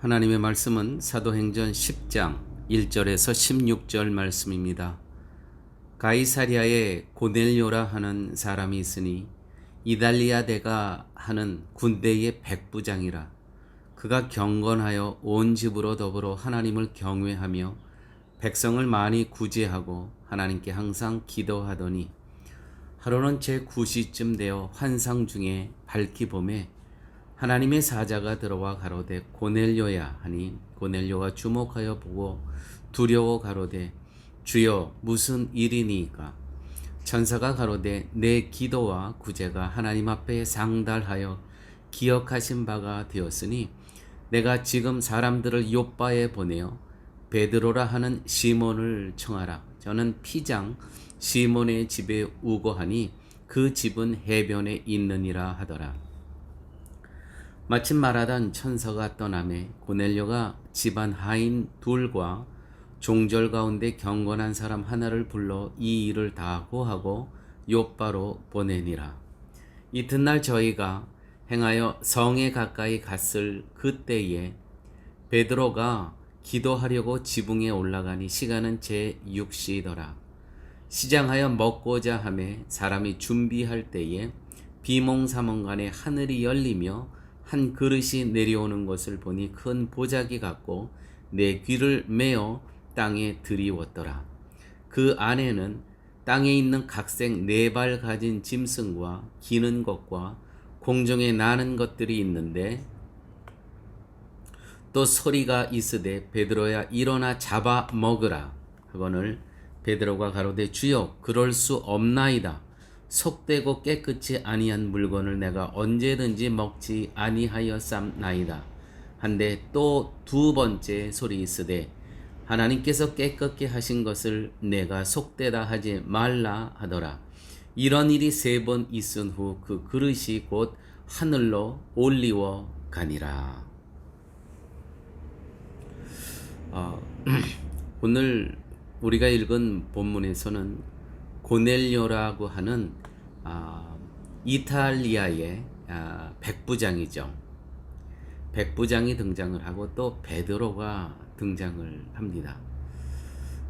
하나님의 말씀은 사도행전 10장 1절에서 16절 말씀입니다. 가이사리아에 고넬료라 하는 사람이 있으니 이달리아 대가 하는 군대의 백부장이라 그가 경건하여 온 집으로 더불어 하나님을 경외하며 백성을 많이 구제하고 하나님께 항상 기도하더니 하루는 제 9시쯤 되어 환상 중에 밝히 봄에 하나님의 사자가 들어와 가로되 고넬료야 하니 고넬료가 주목하여 보고 두려워 가로되 주여 무슨 일이니까? 천사가 가로되 내 기도와 구제가 하나님 앞에 상달하여 기억하신 바가 되었으니 내가 지금 사람들을 요바에 보내어 베드로라 하는 시몬을 청하라. 저는 피장 시몬의 집에 우거하니 그 집은 해변에 있느니라 하더라 마침 말하던 천사가 떠남에 고넬료가 집안 하인 둘과 종절 가운데 경건한 사람 하나를 불러 이 일을 다 고하고 요바로 보내니라. 이튿날 저희가 행하여 성에 가까이 갔을 그때에 베드로가 기도하려고 지붕에 올라가니 시간은 제 6시더라. 시장하여 먹고자 함에 사람이 준비할 때에 비몽사몽간에 하늘이 열리며 한 그릇이 내려오는 것을 보니 큰 보자기 같고 내 귀를 메어 땅에 들이웠더라. 그 안에는 땅에 있는 각색 네 발 가진 짐승과 기는 것과 공중에 나는 것들이 있는데 또 소리가 있으되 베드로야 일어나 잡아 먹으라 하거늘 베드로가 가로되 주여 그럴 수 없나이다 속되고 깨끗이 아니한 물건을 내가 언제든지 먹지 아니하였삼나이다. 한데 또 두 번째 소리 있으되 하나님께서 깨끗게 하신 것을 내가 속되다 하지 말라 하더라. 이런 일이 세 번 있은 후 그 그릇이 곧 하늘로 올리워 가니라. 어, 오늘 우리가 읽은 본문에서는 고넬료라고 하는 아, 이탈리아의 아, 백부장이죠. 백부장이 등장을 하고 또 베드로가 등장을 합니다.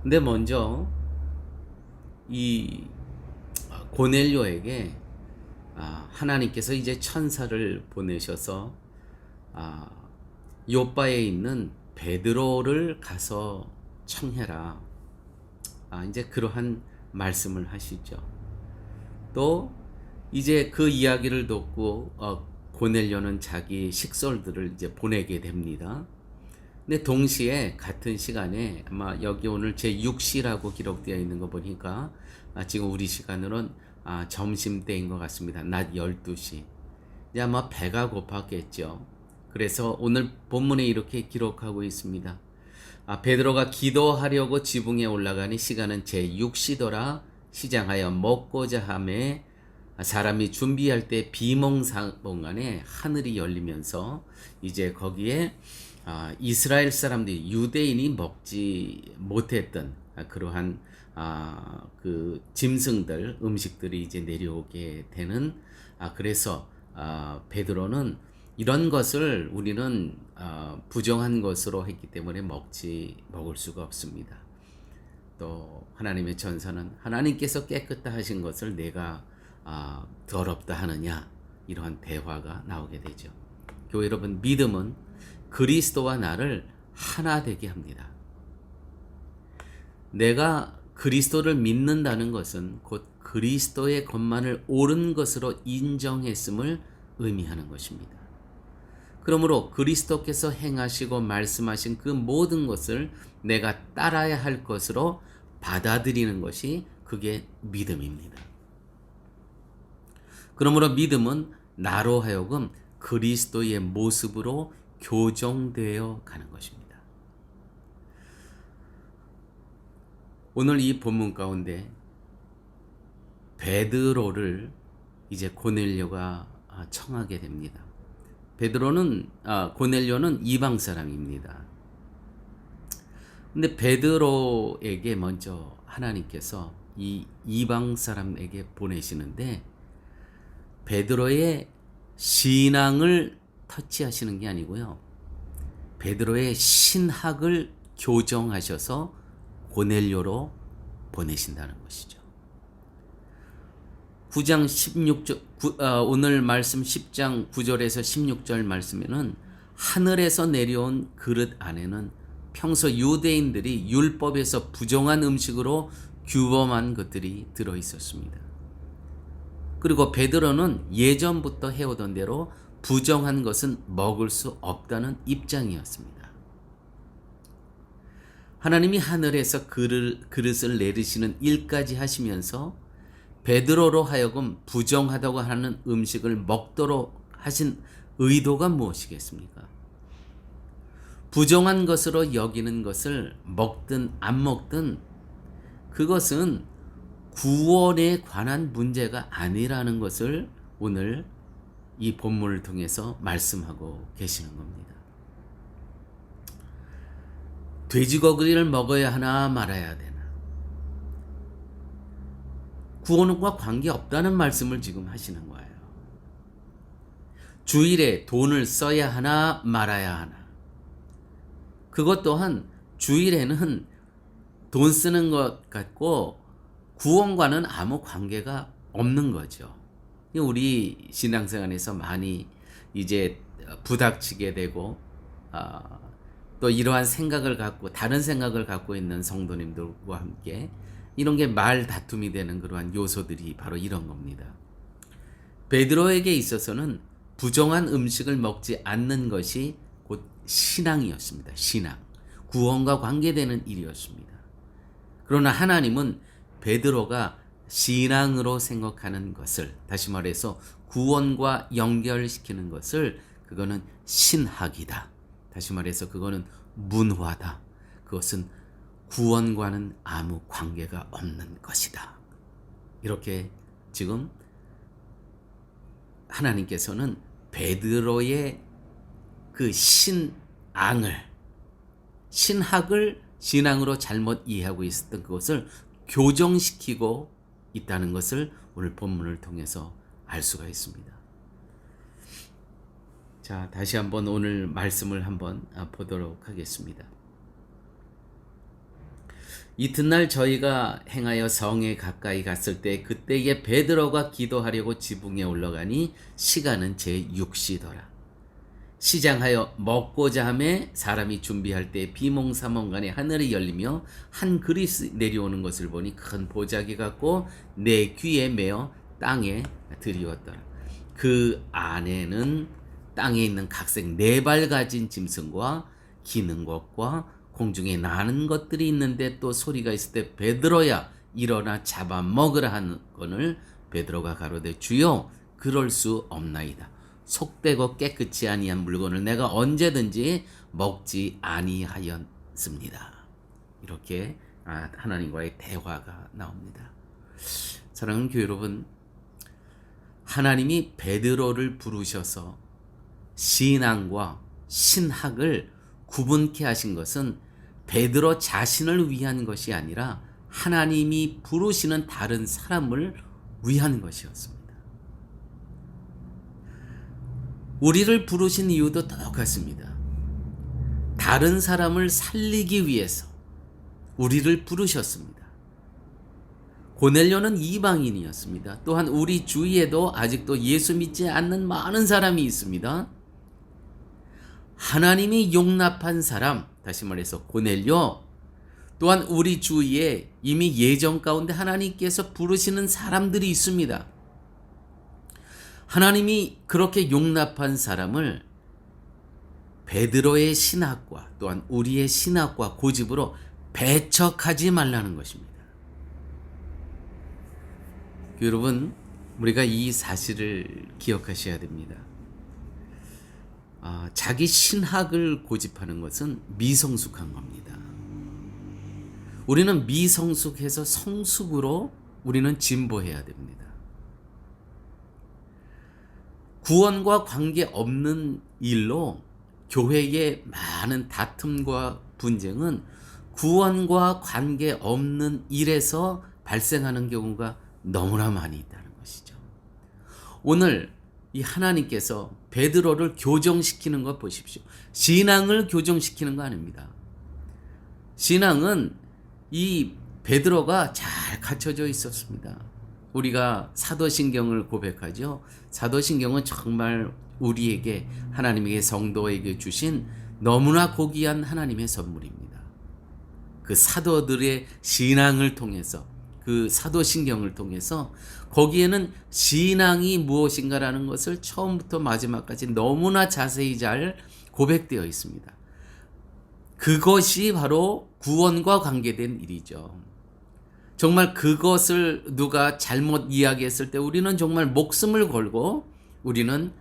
근데 먼저 이 고넬료에게 아, 하나님께서 이제 천사를 보내셔서 아, 요바에 있는 베드로를 가서 청해라. 아, 이제 그러한 말씀을 하시죠. 또 이제 그 이야기를 듣고 어, 고넬료는 자기 식솔들을 이제 보내게 됩니다. 근데 동시에 같은 시간에 아마 여기 오늘 제 6시라고 기록되어 있는 거 보니까 아, 지금 우리 시간으로는 아, 점심 때인 것 같습니다. 낮 12시. 이제 아마 배가 고팠겠죠. 그래서 오늘 본문에 이렇게 기록하고 있습니다. 아, 베드로가 기도하려고 지붕에 올라가니 시간은 제 6시더라 시장하여 먹고자 함에 사람이 준비할 때 비몽사몽간에 하늘이 열리면서 이제 거기에 아, 이스라엘 사람들이 유대인이 먹지 못했던 그러한 아, 그 짐승들 음식들이 이제 내려오게 되는 아, 그래서 아, 베드로는 이런 것을 우리는 어, 부정한 것으로 했기 때문에 먹지 먹을 수가 없습니다. 또 하나님의 전사는 하나님께서 깨끗다 하신 것을 내가 어, 더럽다 하느냐 이러한 대화가 나오게 되죠. 교회 여러분 믿음은 그리스도와 나를 하나 되게 합니다. 내가 그리스도를 믿는다는 것은 곧 그리스도의 것만을 옳은 것으로 인정했음을 의미하는 것입니다. 그러므로 그리스도께서 행하시고 말씀하신 그 모든 것을 내가 따라야 할 것으로 받아들이는 것이 그게 믿음입니다. 그러므로 믿음은 나로 하여금 그리스도의 모습으로 교정되어 가는 것입니다. 오늘 이 본문 가운데 베드로를 이제 고넬료가 청하게 됩니다. 베드로는 아, 고넬료는 이방 사람입니다. 근데 베드로에게 먼저 하나님께서 이 이방 사람에게 보내시는데 베드로의 신앙을 터치하시는 게 아니고요. 베드로의 신학을 교정하셔서 고넬료로 보내신다는 것이죠. 9장 16절 구, 어, 오늘 말씀 10장 9절에서 16절 말씀에는 하늘에서 내려온 그릇 안에는 평소 유대인들이 율법에서 부정한 음식으로 규범한 것들이 들어 있었습니다. 그리고 베드로는 예전부터 해오던 대로 부정한 것은 먹을 수 없다는 입장이었습니다. 하나님이 하늘에서 그릇, 그릇을 내리시는 일까지 하시면서 베드로로 하여금 부정하다고 하는 음식을 먹도록 하신 의도가 무엇이겠습니까? 부정한 것으로 여기는 것을 먹든 안 먹든 그것은 구원에 관한 문제가 아니라는 것을 오늘 이 본문을 통해서 말씀하고 계시는 겁니다. 돼지고기를 먹어야 하나 말아야 되나? 구원과 관계없다는 말씀을 지금 하시는 거예요. 주일에 돈을 써야 하나 말아야 하나? 그것 또한 주일에는 돈 쓰는 것 같고 구원과는 아무 관계가 없는 거죠. 우리 신앙생활에서 많이 이제 부닥치게 되고 어, 또 이러한 생각을 갖고 다른 생각을 갖고 있는 성도님들과 함께 이런 게 말 다툼이 되는 그러한 요소들이 바로 이런 겁니다. 베드로에게 있어서는 부정한 음식을 먹지 않는 것이 곧 신앙이었습니다. 신앙. 구원과 관계되는 일이었습니다. 그러나 하나님은 베드로가 신앙으로 생각하는 것을 다시 말해서 구원과 연결시키는 것을 그거는 신학이다. 다시 말해서 그거는 문화다. 그것은 구원과는 아무 관계가 없는 것이다. 이렇게 지금 하나님께서는 베드로의 그 신앙을 신학을 신앙으로 잘못 이해하고 있었던 그것을 교정시키고 있다는 것을 오늘 본문을 통해서 알 수가 있습니다. 자, 다시 한번 오늘 말씀을 한번 보도록 하겠습니다. 이튿날 저희가 행하여 성에 가까이 갔을 때 그때에 베드로가 기도하려고 지붕에 올라가니 시간은 제 6시더라. 시장하여 먹고자 함에 사람이 준비할 때 비몽사몽간에 하늘이 열리며 한 그릇이 내려오는 것을 보니 큰 보자기 같고 내 귀에 매어 땅에 들이었더라. 그 안에는 땅에 있는 각색 네 발 가진 짐승과 기는 것과 공중에 나는 것들이 있는데 또 소리가 있을 때 베드로야 일어나 잡아 먹으라 하는 건을 베드로가 가로되 주여 그럴 수 없나이다. 속되고 깨끗이 아니한 물건을 내가 언제든지 먹지 아니하였습니다. 이렇게 아, 하나님과의 대화가 나옵니다. 사랑하는 교회 여러분, 하나님이 베드로를 부르셔서 신앙과 신학을 구분케 하신 것은 베드로 자신을 위한 것이 아니라 하나님이 부르시는 다른 사람을 위한 것이었습니다. 우리를 부르신 이유도 똑같습니다. 다른 사람을 살리기 위해서 우리를 부르셨습니다. 고넬료는 이방인이었습니다. 또한 우리 주위에도 아직도 예수 믿지 않는 많은 사람이 있습니다. 하나님이 용납한 사람, 다시 말해서 고넬료, 또한 우리 주위에 이미 예정 가운데 하나님께서 부르시는 사람들이 있습니다. 하나님이 그렇게 용납한 사람을 베드로의 신학과 또한 우리의 신학과 고집으로 배척하지 말라는 것입니다. 여러분, 우리가 이 사실을 기억하셔야 됩니다. 아, 자기 신학을 고집하는 것은 미성숙한 겁니다. 우리는 미성숙해서 성숙으로 우리는 진보해야 됩니다. 구원과 관계 없는 일로 교회의 많은 다툼과 분쟁은 구원과 관계 없는 일에서 발생하는 경우가 너무나 많이 있다는 것이죠. 오늘 이 하나님께서 베드로를 교정시키는 것 보십시오. 신앙을 교정시키는 거 아닙니다. 신앙은 이 베드로가 잘 갖춰져 있었습니다. 우리가 사도신경을 고백하죠. 사도신경은 정말 우리에게 하나님에게 성도에게 주신 너무나 고귀한 하나님의 선물입니다. 그 사도들의 신앙을 통해서 그 사도신경을 통해서 거기에는 신앙이 무엇인가라는 것을 처음부터 마지막까지 너무나 자세히 잘 고백되어 있습니다. 그것이 바로 구원과 관계된 일이죠. 정말 그것을 누가 잘못 이야기했을 때 우리는 정말 목숨을 걸고 우리는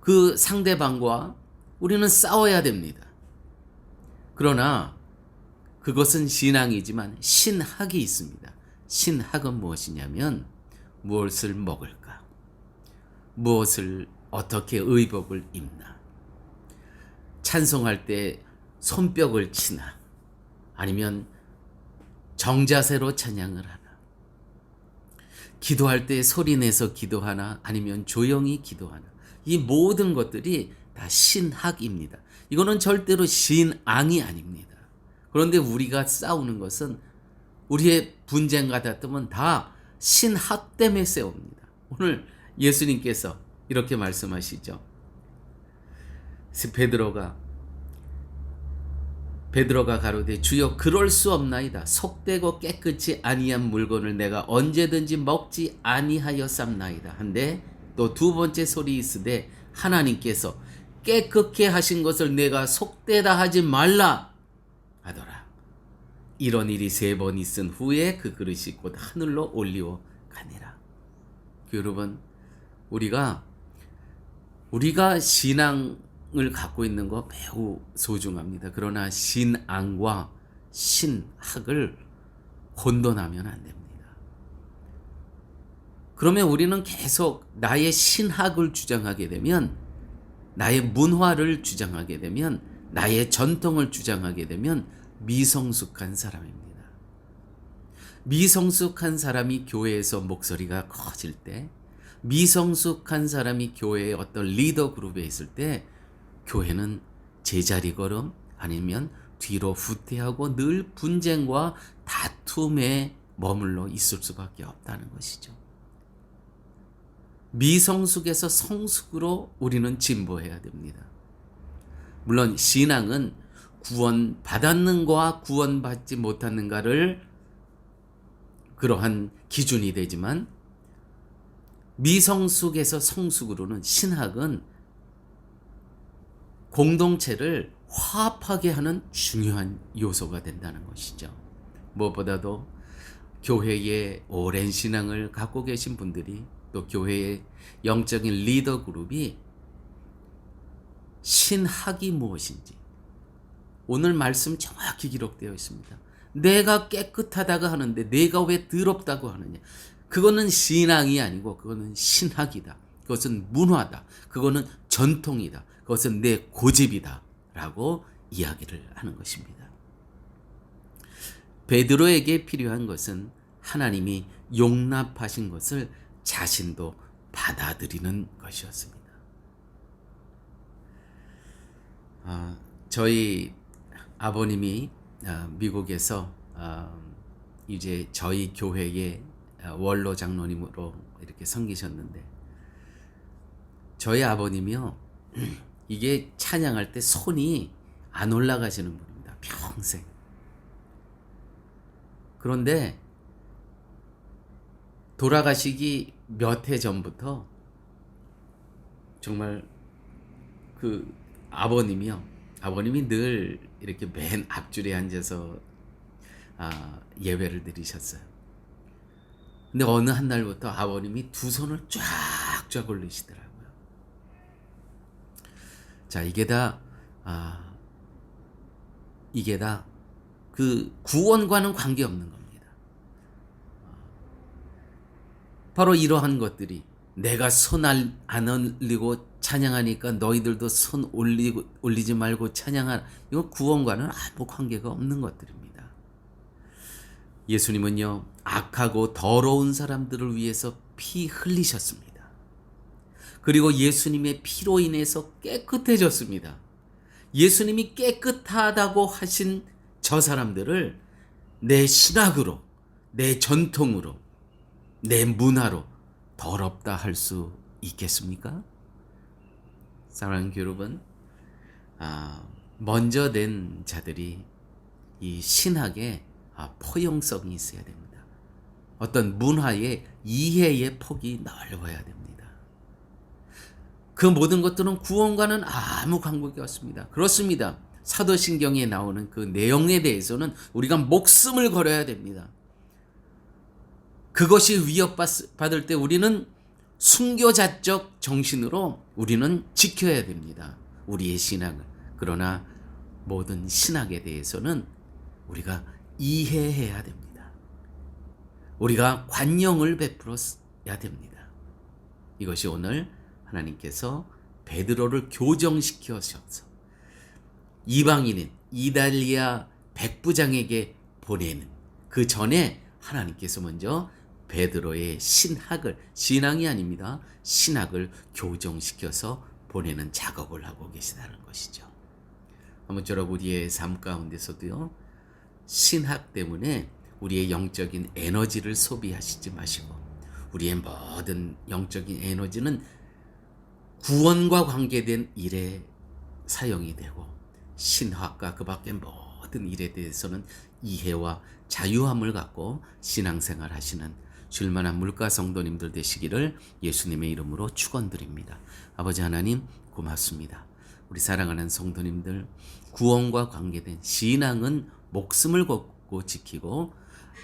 그 상대방과 우리는 싸워야 됩니다. 그러나 그것은 신앙이지만 신학이 있습니다. 신학은 무엇이냐면 무엇을 먹을까? 무엇을 어떻게 의복을 입나? 찬송할 때 손뼉을 치나? 아니면 정자세로 찬양을 하나? 기도할 때 소리 내서 기도하나? 아니면 조용히 기도하나? 이 모든 것들이 다 신학입니다. 이거는 절대로 신앙이 아닙니다. 그런데 우리가 싸우는 것은 우리의 분쟁과 다툼은 다 신학 때문에 싸웁니다. 오늘 예수님께서 이렇게 말씀하시죠. 베드로가 베드로가 가로되 주여 그럴 수 없나이다. 속되고 깨끗이 아니한 물건을 내가 언제든지 먹지 아니하였삼나이다. 한데 또 두 번째 소리 있으되 하나님께서 깨끗게 하신 것을 내가 속되다 하지 말라. 이런 일이 세 번 있은 후에 그 그릇이 곧 하늘로 올리어 가니라. 여러분, 우리가 우리가 신앙을 갖고 있는 거 매우 소중합니다. 그러나 신앙과 신학을 혼돈하면 안 됩니다. 그러면 우리는 계속 나의 신학을 주장하게 되면 나의 문화를 주장하게 되면 나의 전통을 주장하게 되면 미성숙한 사람입니다. 미성숙한 사람이 교회에서 목소리가 커질 때, 미성숙한 사람이 교회의 어떤 리더 그룹에 있을 때, 교회는 제자리 걸음 아니면 뒤로 후퇴하고 늘 분쟁과 다툼에 머물러 있을 수밖에 없다는 것이죠. 미성숙에서 성숙으로 우리는 진보해야 됩니다. 물론 신앙은 구원 받았는가 구원 받지 못했는가를 그러한 기준이 되지만 미성숙에서 성숙으로는 신학은 공동체를 화합하게 하는 중요한 요소가 된다는 것이죠. 무엇보다도 교회의 오랜 신앙을 갖고 계신 분들이 또 교회의 영적인 리더 그룹이 신학이 무엇인지 오늘 말씀 정확히 기록되어 있습니다. 내가 깨끗하다고 하는데 내가 왜 더럽다고 하느냐? 그거는 신앙이 아니고 그거는 신학이다. 그것은 문화다. 그거는 전통이다. 그것은 내 고집이다. 라고 이야기를 하는 것입니다. 베드로에게 필요한 것은 하나님이 용납하신 것을 자신도 받아들이는 것이었습니다. 아, 저희 아버님이 아, 미국에서 아, 이제 저희 교회의 아, 원로 장로님으로 이렇게 섬기셨는데 저희 아버님이요 이게 찬양할 때 손이 안 올라가시는 분입니다 평생. 그런데 돌아가시기 몇 해 전부터 정말 그 아버님이요 아버님이 늘 이렇게 맨 앞줄에 앉아서 아, 예배를 드리셨어요. 근데 어느 한 날부터 아버님이 두 손을 쫙쫙 올리시더라고요. 자, 이게 다, 아, 이게 다 그 구원과는 관계없는 겁니다. 바로 이러한 것들이 내가 손 안 올리고 찬양하니까 너희들도 손 올리고 올리지 말고 찬양하라. 이거 구원과는 아무 관계가 없는 것들입니다. 예수님은요 악하고 더러운 사람들을 위해서 피 흘리셨습니다. 그리고 예수님의 피로 인해서 깨끗해졌습니다. 예수님이 깨끗하다고 하신 저 사람들을 내 신학으로, 내 전통으로, 내 문화로 더럽다 할 수 있겠습니까? 사랑하는 여러분, 아, 먼저 낸 자들이 이 신학에 아, 포용성이 있어야 됩니다. 어떤 문화의 이해의 폭이 넓어야 됩니다. 그 모든 것들은 구원과는 아무 관계가 없습니다. 그렇습니다. 사도신경에 나오는 그 내용에 대해서는 우리가 목숨을 걸어야 됩니다. 그것이 위협받을 때 우리는 순교자적 정신으로 우리는 지켜야 됩니다. 우리의 신앙을. 그러나 모든 신학에 대해서는 우리가 이해해야 됩니다. 우리가 관용을 베풀어야 됩니다. 이것이 오늘 하나님께서 베드로를 교정시켜셔서 이방인인 이달리아 백부장에게 보내는 그 전에 하나님께서 먼저 베드로의 신학을 신앙이 아닙니다. 신학을 교정시켜서 보내는 작업을 하고 계시다는 것이죠. 아무쪼록 우리의 삶 가운데서도요. 신학 때문에 우리의 영적인 에너지를 소비하시지 마시고 우리의 모든 영적인 에너지는 구원과 관계된 일에 사용이 되고 신학과 그 밖의 모든 일에 대해서는 이해와 자유함을 갖고 신앙생활 하시는 줄만한 물가 성도님들 되시기를 예수님의 이름으로 축원드립니다. 아버지 하나님 고맙습니다. 우리 사랑하는 성도님들 구원과 관계된 신앙은 목숨을 걸고 지키고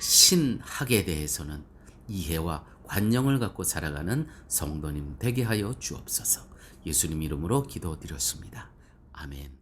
신학에 대해서는 이해와 관용을 갖고 살아가는 성도님 되게 하여 주옵소서. 예수님 이름으로 기도드렸습니다. 아멘.